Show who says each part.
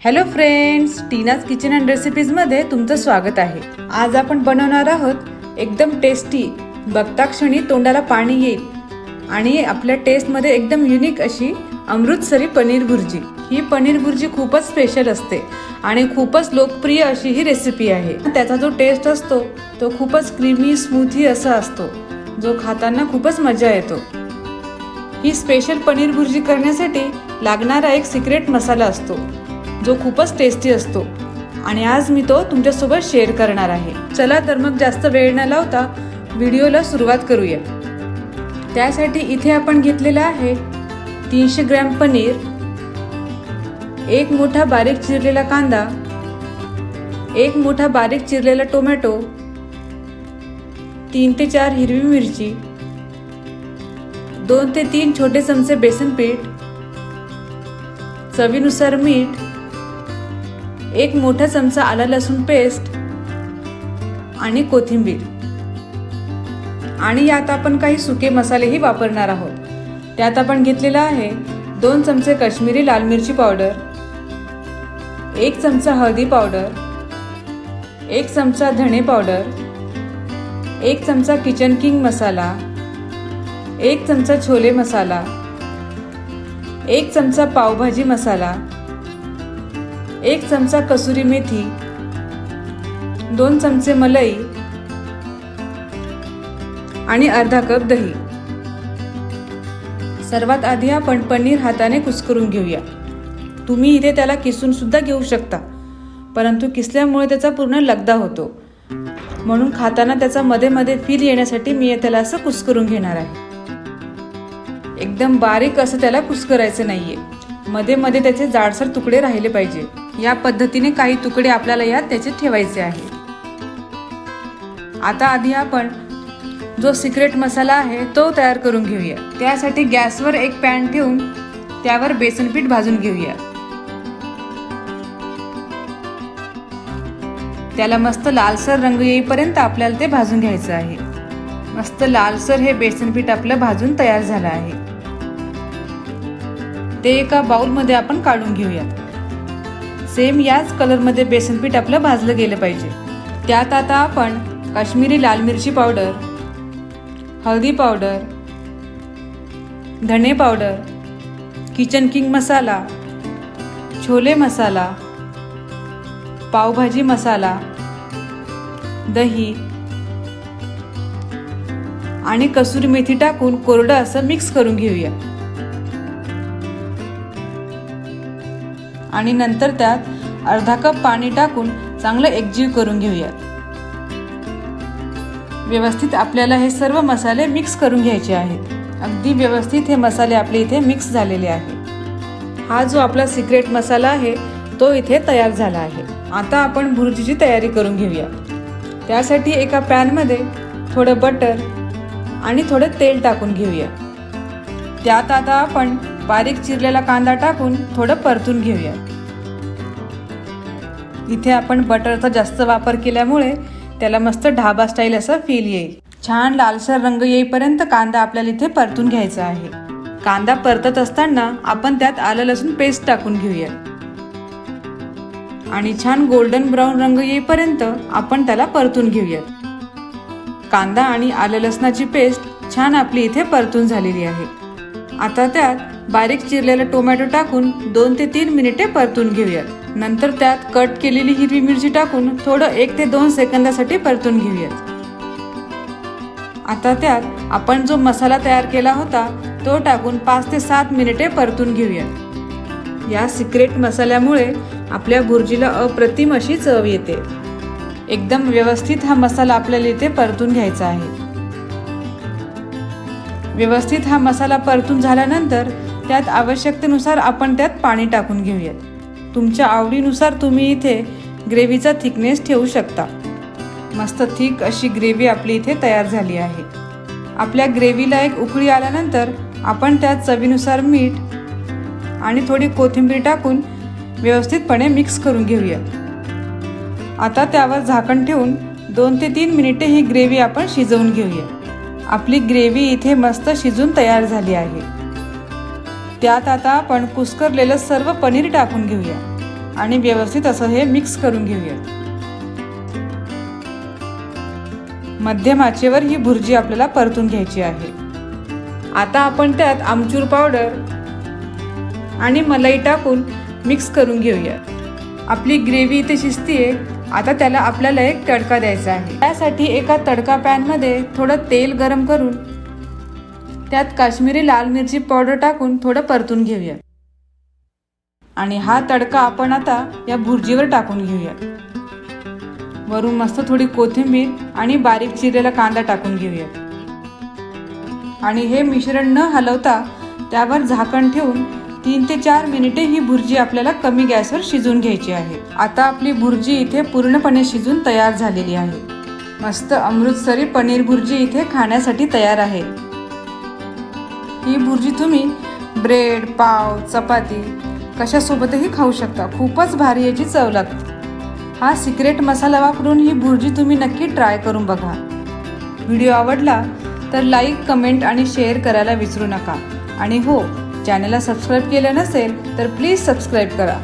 Speaker 1: Hello friends Tina's kitchen and रेसिपीजमध्ये तुमचं स्वागत आहे. आज आपण बनवणार आहोत एकदम टेस्टी बघता क्षणी तोंडाला पाणी येईल. आणि आपल्या टेस्टमध्ये एकदम युनिक अशी अमृतसरी पनीर भुर्जी. ही पनीर भुर्जी खूपच स्पेशल असते आणि खूपच लोकप्रिय अशी ही रेसिपी आहे. त्याचा जो टेस्ट असतो तो खूपच क्रीमी स्मूथी असा असतो जो खाताना खूपच मजा येतो. ही स्पेशल पनीर भुर्जी करण्यासाठी लागणारा एक सिक्रेट मसाला असतो. जो खूपच टेस्टी असतो. आणि आज मी तो तुमच्यासोबत शेअर करणार आहे. चला तर मग जास्त वेळ न लावता व्हिडिओला सुरुवात करूया. त्यासाठी इथे आपण घेतलेला आहे तीनशे ग्रॅम पनीर एक मोठा बारीक चिरलेला कांदा एक मोठा बारीक चिरलेला टोमॅटो तीन ते चार हिरवी मिरची दोन ते तीन छोटे चमचे बेसन पीठ चवीनुसार मीठ एक मोठा चमचा आला लसूण पेस्ट आणि कोथिंबीर. आणि यात आपण काही सुके मसालेही वापरणार आहोत. त्यात आपण घेतलेला आहे दोन चमचे काश्मीरी लाल मिरची पावडर एक चमचा हळदी पावडर एक चमचा धणे पावडर एक चमचा किचन किंग मसाला एक चमचा छोले मसाला एक चमचा पावभाजी मसाला एक चमचा कसुरी मेथी दोन चमचे मलई आणि अर्धा कप दही. सर्वात आधी आपण पनीर हाताने कुस्करून घेऊया. तुम्ही इथे त्याला किसून सुद्धा घेऊ शकता परंतु किसल्यामुळे त्याचा पूर्ण लगदा होतो. म्हणून खाताना त्याचा मध्ये मध्ये फील येण्यासाठी मी त्याला असं कुस्करून घेणार आहे. एकदम बारीक असं त्याला कुस्करायचं नाहीये. मध्ये मध्ये त्याचे जाडसर तुकडे राहिले पाहिजे. या पद्धतीने काही तुकडे आपल्याला यात त्याचे ठेवायचे आहे. आता आधी आपण जो सिक्रेट मसाला आहे तो तयार करून घेऊया. त्यासाठी गॅसवर एक पॅन ठेवून त्यावर बेसन पीठ भाजून घेऊया. त्याला मस्त लालसर रंग येईपर्यंत आपल्याला ते भाजून घ्यायचं आहे. मस्त लालसर हे बेसन पीठ आपलं भाजून तयार झालं आहे. ते एका बाउलमध्ये आपण काढून घेऊयात. सेम याच कलरमध्ये बेसन पीठ आपलं भाजलं गेलं पाहिजे. त्यात आता आपण काश्मीरी लाल मिरची पावडर हळदी पावडर धणे powder Kitchen King masala chole masala pav bhaji masala दही आणि कसुरी मेथी टाकून कोरडं असं मिक्स करून घेऊया. आणि नंतर त्यात अर्धा कप पाणी टाकून चांगलं एकजीव करून घेऊया व्यवस्थित आपल्याला हे सर्व मसाले मिक्स करून घ्यायचे आहेत. अगदी व्यवस्थित हे मसाले आपले इथे मिक्स झालेले आहे हा जो आपला सिक्रेट मसाला आहे तो इथे तयार झाला आहे. आता आपण भुर्जीची तयारी करून घेऊया त्यासाठी एका पॅनमध्ये थोडं बटर आणि थोडं तेल टाकून घेऊया त्यात आता आपण बारीक चिरलेला कांदा टाकून थोडं परतून घेऊया. इथे आपण बटरचा जास्त वापर केल्यामुळे त्याला मस्त ढाबा स्टाईल असा फील येईल. छान लालसर रंग येईपर्यंत कांदा आपल्याला इथे परतून घ्यायचा आहे. कांदा परतत असताना आपण त्यात आलं लसूण पेस्ट टाकून घेऊया. आणि छान गोल्डन ब्राऊन रंग येईपर्यंत आपण त्याला परतून घेऊयात कांदा आणि आलं लसणाची पेस्ट छान आपली इथे परतून झालेली आहे. आता त्यात बारीक चिरलेला टोमॅटो टाकून दोन ते तीन मिनिटे परतून घेऊयात. नंतर त्यात कट केलेली हिरवी मिरची टाकून थोडं एक ते दोन सेकंदासाठी परतून घेऊयात. आता त्यात आपण जो मसाला तयार केला होता तो टाकून पाच ते सात मिनिटे परतून घेऊयात. या सिक्रेट मसाल्यामुळे आपल्या भुर्जीला अप्रतिम अशी चव येते. एकदम व्यवस्थित हा मसाला आपल्याला इथे परतून घ्यायचा आहे. व्यवस्थित हा मसाला परतून झाल्यानंतर त्यात आवश्यकतेनुसार आपण त्यात पाणी टाकून घेऊयात. तुमच्या आवडीनुसार तुम्ही इथे ग्रेव्हीचा थिकनेस ठेवू शकता. मस्त थिक अशी ग्रेव्ही आपली इथे तयार झाली आहे. आपल्या ग्रेव्हीला एक उकळी आल्यानंतर आपण त्यात चवीनुसार मीठ आणि थोडी कोथिंबीर टाकून व्यवस्थितपणे मिक्स करून घेऊया आता त्यावर झाकण ठेवून दोन ते तीन मिनिटे ही ग्रेव्ही आपण शिजवून घेऊया आपली ग्रेव्ही इथे मस्त शिजून तयार झाली आहे. त्यात आता आपण कुस्करलेलं सर्व पनीर टाकून घेऊया आणि व्यवस्थित असं हे मिक्स करून घेऊया. मध्यम आचेवर ही भुर्जी आपल्याला परतून घ्यायची आहे. आता आपण त्यात आमचूर पावडर आणि मलाई टाकून मिक्स करून घेऊया. आपली ग्रेव्ही इथे शिजतीये. आता त्याला आपल्याला एक तडका द्यायचा आहे. त्यासाठी एका तडका पॅनमध्ये थोडं तेल गरम करून त्यात काश्मीरी लाल मिरची पावडर टाकून थोडं परतून घेऊया. आणि हा तडका आपण आता या भुर्जीवर टाकून घेऊया. वरून मस्त थोडी कोथिंबीर आणि बारीक चिरलेला कांदा टाकून घेऊया. आणि हे मिश्रण न हलवता त्यावर झाकण ठेवून तीन ते चार मिनिटे ही भुर्जी आपल्याला कमी गॅसवर शिजून घ्यायची आहे. आता आपली भुर्जी इथे पूर्णपणे शिजून तयार झालेली आहे. मस्त अमृतसरी पनीर भुर्जी इथे खाण्यासाठी तयार आहे. ही भुर्जी तुम्ही ब्रेड पाव चपाती कशासोबतही खाऊ शकता. खूपच भारी याची चव लागते. हा सिक्रेट मसाला वापरून ही भुर्जी तुम्ही नक्की ट्राय करून बघा. व्हिडिओ आवडला तर लाईक कमेंट आणि शेअर करायला विसरू नका. आणि हो चॅनलला सबस्क्राईब केलं नसेल तर प्लीज सबस्क्राईब करा.